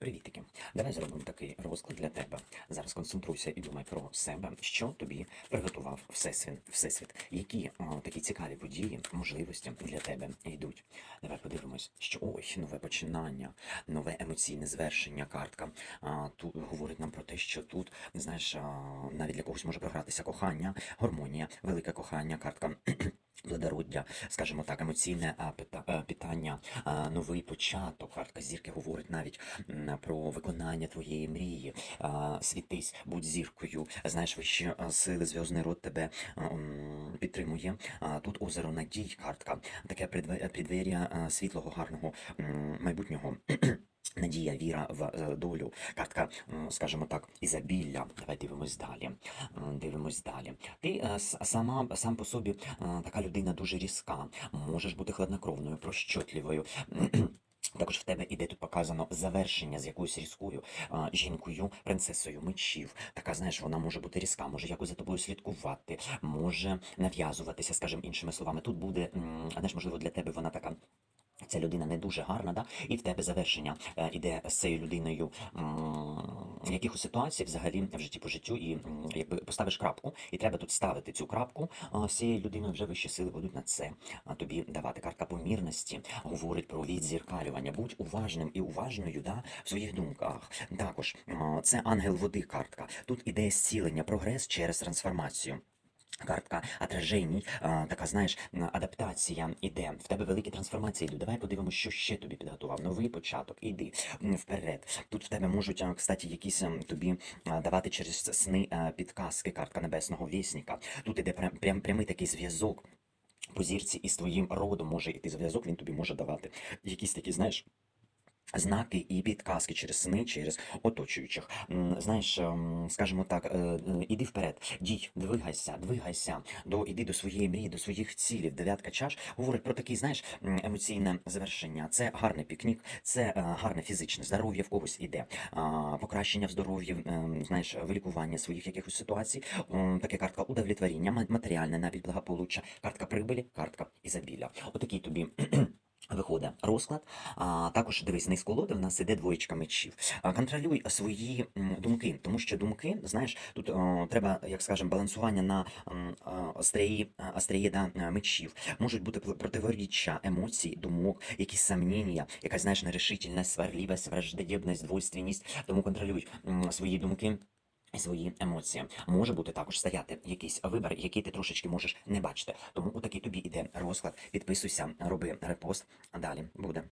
Привітики. Давай зробимо такий розклад для тебе. Зараз концентруйся і думай про себе, що тобі приготував Всесвіт, Всесвіт. які о, такі цікаві події, можливості для тебе йдуть. Давай подивимось, що ой, нове починання, нове емоційне звершення. Картка а, тут говорить нам про те, що тут знаєш, а, навіть для когось може програтися кохання, гармонія, велике кохання, картка. Плодороддя, скажімо так, емоційне е, питання, новий початок. Картка зірки говорить навіть про виконання твоєї мрії. Світись, будь зіркою. Знаєш, вищі сили, зв'язний род тебе підтримує. Тут озеро надій, картка, таке предве- преддверія світлого, гарного майбутнього. Надія, віра в е, долю, картка, скажімо так, ізобілля. Давай дивимось далі. Дивимось далі. Ти е, сама сам по собі е, така людина дуже різка. Можеш бути хладнокровною, прощотливою. Також в тебе іде тут показано завершення з якоюсь різкою а, жінкою, принцесою мечів. Така, знаєш, вона може бути різка, може якось за тобою слідкувати, може нав'язуватися, скажімо іншими словами. Тут буде, знаєш, можливо, для тебе вона така. Ця людина не дуже гарна, да? і в тебе завершення е, іде з цією людиною якихось ситуацій взагалі в житті по життю, і якби поставиш крапку, і треба тут ставити цю крапку з цією людиною, вже вищі сили будуть на це тобі давати. Картка помірності говорить про відзеркалювання. Будь уважним і уважною да, в своїх думках. Також це ангел води картка. Тут іде зцілення, прогрес через трансформацію. Картка отраженій, така, знаєш, адаптація іде. В тебе великі трансформації йдуть. Давай подивимося, що ще тобі підготував. Новий початок, іди вперед. Тут в тебе можуть, кстати, якісь тобі давати через сни підказки, картка небесного вісника. Тут іде прям, прям прямий такий зв'язок. По зірці із твоїм родом може іти зв'язок, він тобі може давати якісь такі, знаєш. Знаки і підказки через сни, через оточуючих. Знаєш, скажімо так, е, е, іди вперед, дій, двигайся, двигайся, до, іди до своєї мрії, до своїх цілів. Дев'ятка чаш говорить про такий, знаєш, емоційне завершення. Це гарний пікнік, це е, гарне фізичне здоров'я в когось іде, покращення в здоров'ї, знаєш, вилікування своїх якихось ситуацій. Таке картка удовлетворення, ма- матеріальне, навіть благополуччя, картка прибилі, картка ізобілля. Отакий тобі. Виходить розклад. А, також дивись, низько колоди в нас іде двоєчка мечів. А, контролюй свої м, думки, тому що думки, знаєш, тут о, треба, як скажемо, балансування на острії, да, мечів. Можуть бути противоріччя емоцій, думок, якісь сомнення, якась знаєш, нерешительність, сварливість, враждебність, двойственність. Тому контролюй м, свої думки. Свої емоції може бути також стояти якийсь вибір, який ти трошечки можеш не бачити. Тому у такий тобі іде розклад. Підписуйся, роби репост. Далі буде.